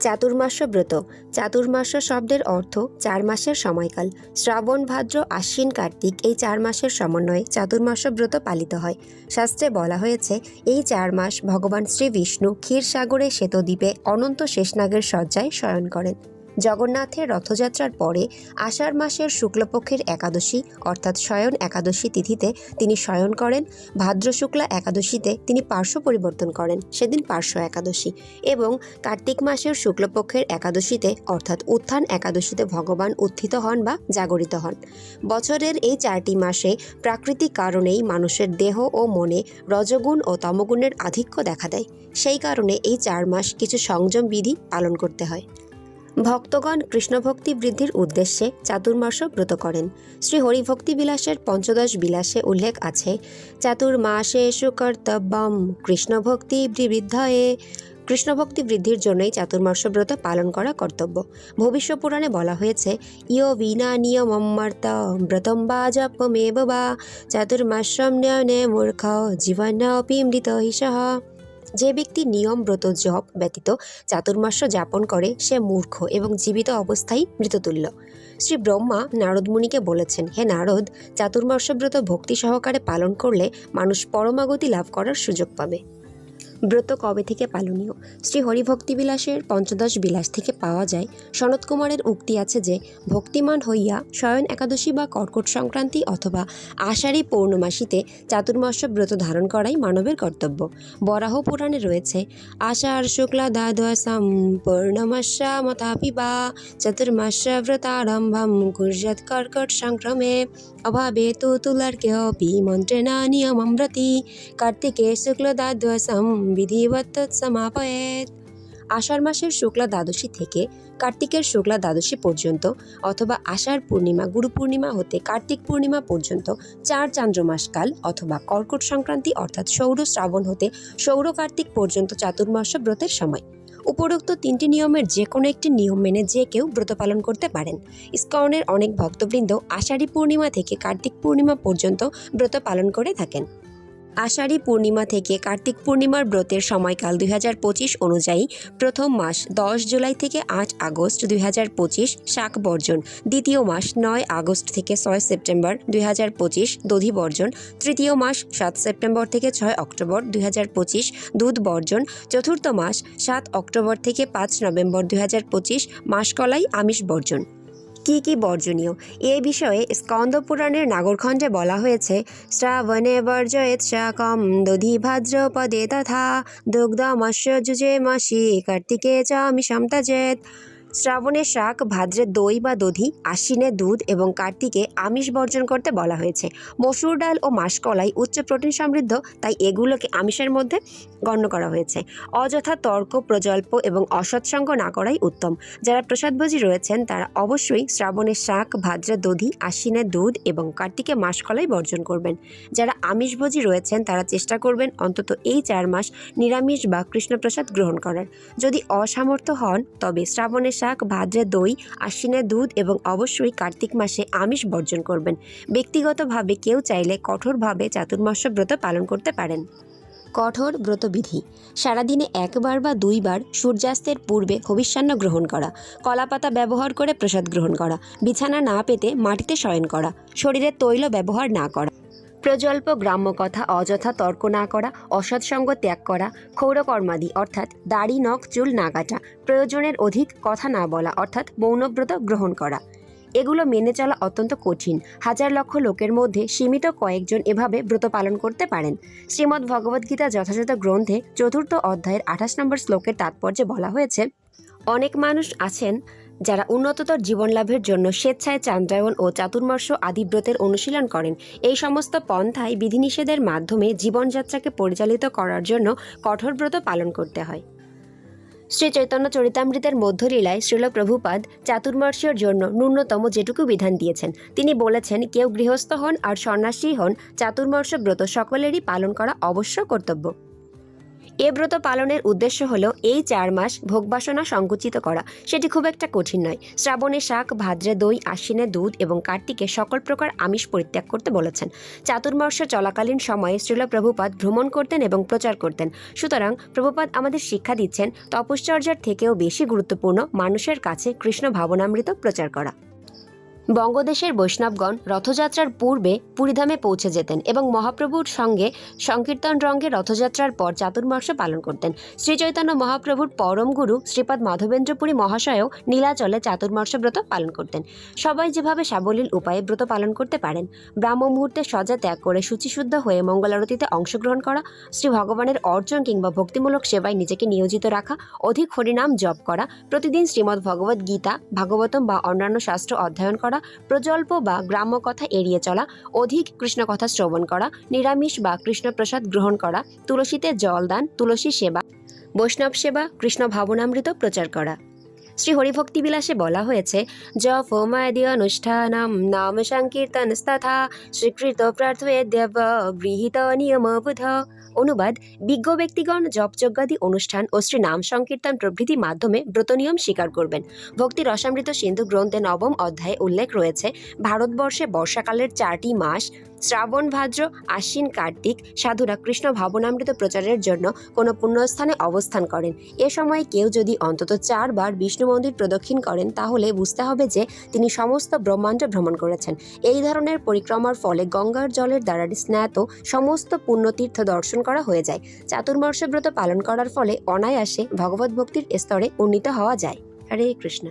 চাতুর্মাস্য ব্রত। চাতুর্মাস্য শব্দের অর্থ চার মাসের সময়কাল। শ্রাবণ, ভাদ্র, আশ্বিন, কার্তিক এই চার মাসের সমন্বয়ে চাতুর্মাস্য ব্রত পালিত হয়। শাস্ত্রে বলা হয়েছে, এই চার মাস ভগবান শ্রী বিষ্ণু ক্ষীরসাগরে শ্বেতদ্বীপে অনন্ত শেষনাগের শয্যায় শয়ন করেন। জগন্নাথের রথযাত্রার পরে আষাঢ় মাসের শুক্লপক্ষের একাদশী, অর্থাৎ শয়ন একাদশী তিথিতে তিনি শয়ন করেন। ভাদ্র শুক্লা একাদশীতে তিনি পার্শ্ব পরিবর্তন করেন, সেদিন পার্শ্ব একাদশী। এবং কার্তিক মাসের শুক্লপক্ষের একাদশীতে, অর্থাৎ উত্থান একাদশীতে ভগবান উত্থিত হন বা জাগরিত হন। বছরের এই চারটি মাসে প্রাকৃতিক কারণেই মানুষের দেহ ও মনে রজগুণ ও তমগুণের আধিক্য দেখা দেয়। সেই কারণে এই চার মাস কিছু সংযম বিধি পালন করতে হয়। ভক্তগণ কৃষ্ণভক্তি বৃদ্ধির উদ্দেশ্যে চাতুর্মাস ব্রত করেন। শ্রী হরিভক্তি বিলাসের পঞ্চদশ বিলাসে উল্লেখ আছে চাতুর্মাসেষু কর্তব্যম কৃষ্ণভক্তি বৃদ্ধায়ে কৃষ্ণভক্তি বৃদ্ধির জন্যই চাতুর্মাস ব্রত পালন করা কর্তব্য। ভবিষ্য পুরাণে বলা হয়েছে, ইয় বিনা নিয়মম্মার্ত ব্রতম বা জপমেব বা চাতুর্মাস্যম নে মূর্খ জীবন অপি মৃত হিসহ যে ব্যক্তি নিয়ম ব্রত জপ ব্যতীত চাতুর্মাস্য যাপন করে, সে মূর্খ এবং জীবিত অবস্থায় মৃততুল্য। শ্রী ব্রহ্মা নারদ মুনিকে বলেছেন, হে নারদ চাতুর্মাস ব্রত ভক্তি সহকারে পালন করলে মানুষ পরমাগতি লাভ করার সুযোগ পাবে। ব্রত কবে থেকে পালনীয়? শ্রী হরিভক্তি বিলাসের পঞ্চদশ বিলাস থেকে পাওয়া যায়। সনত কুমারের উক্তি আছে যে, ভক্তিমান হইয়া শয়ন একাদশী বা কর্কট সংক্রান্তি অথবা আষাঢ়ী পৌর্ণমাসীতে চাতুর্মাস্য ব্রত ধারণ করাই মানবের কর্তব্য। বরাহ পুরাণে রয়েছে, আষাঢ়, শুক্লা দ্বাদশাম মতাপি বা চতুর্মাস্য ব্রতারম্ভম কুর্যৎ কর্কট সংক্রমে অভাবে তো তুলার তু তুলার্কেऽপি মন্ত্রেণা নিয়মম্রতি কার্তিকে শুক্ল দ্বাদশম বিধিবৎ সমাপয়েত। আষাঢ় মাসের শুক্লা দ্বাদশী থেকে কার্তিকের শুক্লা দ্বাদশী পর্যন্ত অথবা আষাঢ় পূর্ণিমা, গুরু পূর্ণিমা হতে কার্তিক পূর্ণিমা পর্যন্ত চার চান্দ্রমাসকাল অথবা কর্কট সংক্রান্তি অর্থাৎ সৌর শ্রাবণ হতে সৌর কার্তিক পর্যন্ত চাতুর্মাস ব্রতের সময়। উপরোক্ত তিনটি নিয়মের যে কোনো একটি নিয়ম মেনে যে কেউ ব্রত পালন করতে পারেন। ইস্কনের অনেক ভক্তবৃন্দ আষাঢ়ী পূর্ণিমা থেকে কার্তিক পূর্ণিমা পর্যন্ত ব্রত পালন করে থাকেন। আষাঢ়ী পূর্ণিমা থেকে কার্তিক পূর্ণিমার ব্রতের সময়কাল দুই হাজার পঁচিশ অনুযায়ী প্রথম মাস দশ জুলাই থেকে আট আগস্ট দুই হাজার পঁচিশ শাক বর্জন, দ্বিতীয় মাস নয় আগস্ট থেকে ছয় সেপ্টেম্বর দুই হাজার পঁচিশ দধি বর্জন, তৃতীয় মাস সাত সেপ্টেম্বর থেকে ছয় অক্টোবর দুই হাজার পঁচিশ দুধ বর্জন, চতুর্থ মাস সাত অক্টোবর থেকে পাঁচ নভেম্বর দুই হাজার পঁচিশ মাসকলাই আমিষ বর্জন। কি কি বর্জনীয়? এ বিষয়ে স্কন্দ পুরাণের নাগরখণ্ডে বলা হয়েছে, শ্রাবণে বর্জয়েত শাকম দধি ভাদ্রপদে তথা দুগ্ধমস্য যুজে মাসি, কার্তিকে চ আমিষম তাজেত শ্রাবণের শাক, ভাদ্রে দই বা দধি, আশ্বিনে দুধ এবং কার্তিকে আমিষ বর্জন করতে বলা হয়েছে। মসুর ডাল ও মাসকলাই উচ্চ প্রোটিন সমৃদ্ধ, তাই এগুলোকে আমিষের মধ্যে গণ্য করা হয়েছে। অযথা তর্ক, প্রজল্প এবং অসৎসঙ্গ না করাই উত্তম। যারা প্রসাদভোজী রয়েছেন, তারা অবশ্যই শ্রাবণে শাক, ভাদ্রে দধি, আশ্বিনে দুধ এবং কার্তিকে মাসকলাই বর্জন করবেন। যারা আমিষভোজী রয়েছেন, তারা চেষ্টা করবেন অন্তত এই চার মাস নিরামিষ বা কৃষ্ণপ্রসাদ গ্রহণ করার। যদি অসামর্থ্য হন, তবে শ্রাবণের শাক ভাদ্রে দই, আশ্বিনের দুধ এবং অবশ্যই কার্তিক মাসে আমিষ বর্জন করবেন। ব্যক্তিগতভাবে কেউ চাইলে কঠোরভাবে চাতুর্মাস্য ব্রত পালন করতে পারেন। কঠোর ব্রতবিধি। সারাদিনে একবার বা দুইবার সূর্যাস্তের পূর্বে হবিষ্যান্ন গ্রহণ করা, কলাপাতা ব্যবহার করে প্রসাদ গ্রহণ করা, বিছানা না পেতে মাটিতে শয়ন করা, শরীরে তৈল ব্যবহার না করা। প্রজল্প, গ্রাম্য কথা, অযথা তর্ক না করা অসৎসঙ্গ ত্যাগ করা ক্ষৌরকর্মাদি অর্থাৎ দাড়ি, নখ, চুল না কাটা, প্রয়োজনের অধিক কথা না বলা, অর্থাৎ মৌনব্রত গ্রহণ করা। এগুলো মেনে চলা অত্যন্ত কঠিন। হাজার লক্ষ লোকের মধ্যে সীমিত কয়েকজন এভাবে ব্রত পালন করতে পারেন। শ্রীমদ্ ভগবদ্গীতা যথাযথ গ্রন্থে চতুর্থ অধ্যায়ের আঠাশ নম্বর শ্লোকের তাৎপর্যে বলা হয়েছে, অনেক মানুষ আছেন যারা উন্নততর জীবন লাভের জন্য স্বেচ্ছায় চান্দ্রায়ন ও চাতুর্মাস্য আদি ব্রতের অনুশীলন করেন, এই সমস্ত পন্থায় বিধিনিষেধের মাধ্যমে জীবনযাত্রাকে পরিচালিত করার জন্য কঠোর ব্রত পালন করতে হয়। শ্রী চৈতন্য চরিতামৃতের মধ্যলীলায় শ্রীল প্রভুপাদ চাতুর্মাস্যর জন্য ন্যূনতম যেটুকু বিধান দিয়েছেন। তিনি বলেছেন, কেউ গৃহস্থ হন আর সন্ন্যাসী হন চাতুর্মাস্য ব্রত সকলেরই পালন করা অবশ্য কর্তব্য। এ ব্রত পালনের উদ্দেশ্য হলো এই চার মাস ভোগবাসনা সংকুচিত করা। সেটি খুব একটা কঠিন নয়। শ্রাবণে শাক, ভাদ্রে দই, আশ্বিনে দুধ এবং কার্তিকে সকল প্রকার আমিষ পরিত্যাগ করতে বলেছেন। চাতুর্মাস্য চলাকালীন সময়ে শ্রীল প্রভুপাদ ভ্রমণ করতেন এবং প্রচার করতেন। সুতরাং প্রভুপাদ আমাদের শিক্ষা দিচ্ছেন, তপশ্চর্যার থেকেও বেশি গুরুত্বপূর্ণ মানুষের কাছে কৃষ্ণ ভাবনামৃত প্রচার করা। বঙ্গদেশের বৈষ্ণবগণ রথযাত্রার পূর্বে পুরীধামে পৌঁছে যেতেন এবং মহাপ্রভুর সঙ্গে সংকীর্তন রঙ্গে রথযাত্রার পর চাতুর্মাস পালন করতেন। শ্রীচৈতন্য মহাপ্রভুর পরম গুরু শ্রীপদ মাধবেন্দ্রপুরী মহাশয়ও নীলাচলে চাতুর্মাস ব্রত পালন করতেন। সবাই যেভাবে সাবলীল উপায়ে ব্রত পালন করতে পারেন, ব্রাহ্ম মুহূর্তে সজা ত্যাগ করে শুচিশুদ্ধ হয়ে মঙ্গলারতিতে অংশগ্রহণ করা, শ্রী ভগবানের অর্জন কিংবা ভক্তিমূলক সেবায় নিজেকে নিয়োজিত রাখা, অধিক হরিনাম জপ করা, প্রতিদিন শ্রীমদ্ ভগবত গীতা, ভাগবতম বা অন্যান্য শাস্ত্র অধ্যয়ন করা প্রজল্প বা গ্রাম্য কথা এড়িয়ে চলা, অধিক কৃষ্ণ কথা শ্রবণ করা, নিরামিষ বা কৃষ্ণপ্রসাদ গ্রহণ করা, তুলসীতে জলদান তুলসী সেবা, বৈষ্ণব সেবা, কৃষ্ণ ভাবনামৃত প্রচার করা। শ্রী হরিভক্তি বিলাসে বলা হয়েছে জপমাদি অনুষ্ঠানম নাম সংকীর্তন তথা স্বীকৃত প্রার্থয়ে দেব গৃহীত নিয়মবুধ অনুবাদ, বিজ্ঞ ব্যক্তিগণ জপযজ্ঞাদি অনুষ্ঠান ও শ্রী নাম সংকীর্তন প্রভৃতি মাধ্যমে ব্রত নিয়ম স্বীকার করবেন। ভক্তি রসামৃত সিন্ধু গ্রন্থে নবম অধ্যায়ে উল্লেখ রয়েছে, ভারতবর্ষে বর্ষাকালের চারটি মাস শ্রাবণ, ভাদ্র, আশ্বিন, কার্তিক সাধুরা কৃষ্ণ ভাবনামৃত প্রচারের জন্য কোনো পুণ্যস্থানে অবস্থান করেন। এ সময় কেউ যদি অন্তত চারবার বিষ্ণু মন্দির প্রদক্ষিণ করেন, তাহলে বুঝতে হবে যে তিনি সমস্ত ব্রহ্মাণ্ড ভ্রমণ করেছেন। এই ধরনের পরিক্রমার ফলে গঙ্গার জলের দ্বারা স্নাত সমস্ত পুণ্যতীর্থ দর্শন করা হয়ে যায়। চাতুর্মাস্য ব্রত পালন করার ফলে অনায়াসে ভগবত ভক্তির স্তরে উন্নীত হওয়া যায়। হরে কৃষ্ণ।